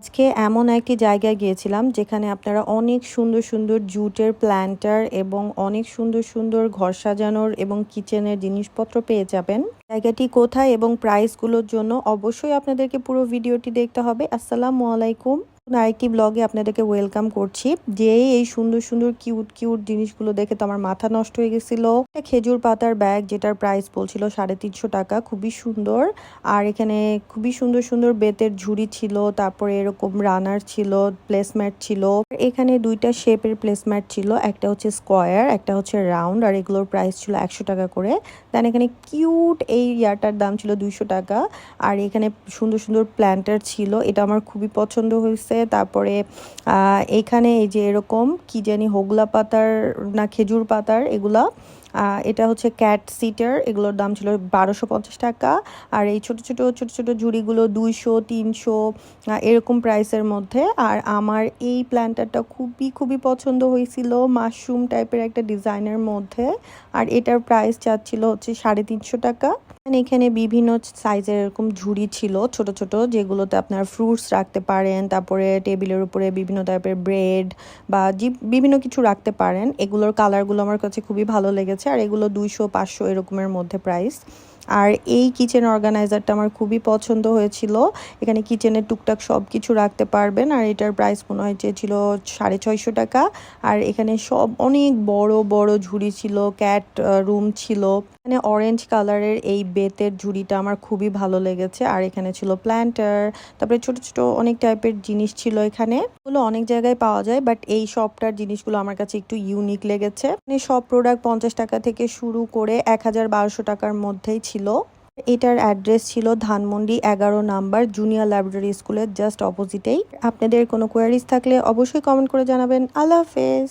আজকে এমন একটি জায়গায় গিয়েছিলাম যেখানে আপনারা অনেক সুন্দর সুন্দর জুটের প্ল্যান্টার এবং অনেক সুন্দর সুন্দর ঘর সাজানোর এবং কিচেনের জিনিসপত্র পেয়ে যাবেন। জায়গাটি কোথায় এবং প্রাইসগুলোর জন্য অবশ্যই আপনাদেরকে পুরো ভিডিওটি দেখতে হবে। আসসালামু আলাইকুম। আরেকটি ব্লগে আপনাদেরকে ওয়েলকাম করছি। যে এই সুন্দর সুন্দর কিউট কিউট জিনিসগুলো দেখে তো আমার মাথা নষ্ট হয়ে গেছিল। খেজুর পাতার ব্যাগ যেটার প্রাইস বলছিল সাড়ে তিনশো টাকা, খুবই সুন্দর। আর এখানে খুবই সুন্দর সুন্দর বেতের ঝুড়ি ছিল, তারপরে এরকম রানার ছিল প্লেসম্যাট ছিল। এখানে দুইটা শেপের প্লেসম্যাট ছিল, একটা হচ্ছে স্কোয়ার একটা হচ্ছে রাউন্ড আর এগুলোর প্রাইস ছিল একশো টাকা করে। দেন এখানে কিউট এই ইয়ারটার দাম ছিল দুইশো টাকা। আর এখানে সুন্দর সুন্দর প্ল্যান্টার ছিল, এটা আমার খুবই পছন্দ হয়েছে। তারপরে এখানে এই যে এরকম কি জানি হোগলা পাতার না খেজুর পাতার এগুলা এটা হচ্ছে ক্যাট সিটার এগুলোর দাম ছিল বারোশো পঞ্চাশ টাকা। আর এই ছোট ছোট ছোট ছোট ঝুড়িগুলো দুইশো, তিনশো এরকম প্রাইসের মধ্যে। আর আমার এই প্ল্যান্টারটা খুবই খুবই পছন্দ হয়েছিল মাশরুম টাইপের একটা ডিজাইনের মধ্যে। আর এটার প্রাইস চাচ্ছিল হচ্ছে সাড়ে তিনশো টাকা। এখানে বিভিন্ন সাইজের এরকম ঝুড়ি ছিল, ছোট ছোট, যেগুলোতে আপনার ফ্রুটস রাখতে পারেন। তারপরে টেবিলের উপরে বিভিন্ন টাইপের ব্রেড বা বিভিন্ন কিছু রাখতে পারেন। এগুলোর কালারগুলো আমার কাছে খুবই ভালো লেগেছে। আর এগুলো দুইশো পাঁচশো এরকমের মধ্যে প্রাইস আর এই কিচেন অর্গানাইজারটা আমার খুবই পছন্দ হয়েছিল। এখানে কিচেনের টুকটাক সব কিছু রাখতে পারবেন আর এটার প্রাইস মনে হয় যে ছিল সাড়ে ছয়শো টাকা। আর এখানে সব অনেক বড় বড় ঝুড়ি ছিল ক্যাট রুম ছিল। এখানে অরেঞ্জ কালারের এই বেতের ঝুড়িটা আমার খুবই ভালো লেগেছে। আর এখানে ছিল প্ল্যান্টার তারপরে ছোট ছোট অনেক টাইপের জিনিস ছিল এখানে। এগুলো অনেক জায়গায় পাওয়া যায় বাট এই সবটার জিনিসগুলো আমার কাছে একটু ইউনিক লেগেছে। মানে সব প্রোডাক্ট পঞ্চাশ টাকা থেকে শুরু করে এক হাজার বারোশো টাকার মধ্যেই ছিল। এটার অ্যাড্রেস ছিল ধানমন্ডি এগারো নাম্বার জুনিয়র লাইব্রেরি স্কুলের জাস্ট অপোজিটেই। আপনাদের কোনো কোয়ারিজ থাকলে অবশ্যই কমেন্ট করে জানাবেন। আল্লাহ হাফেজ।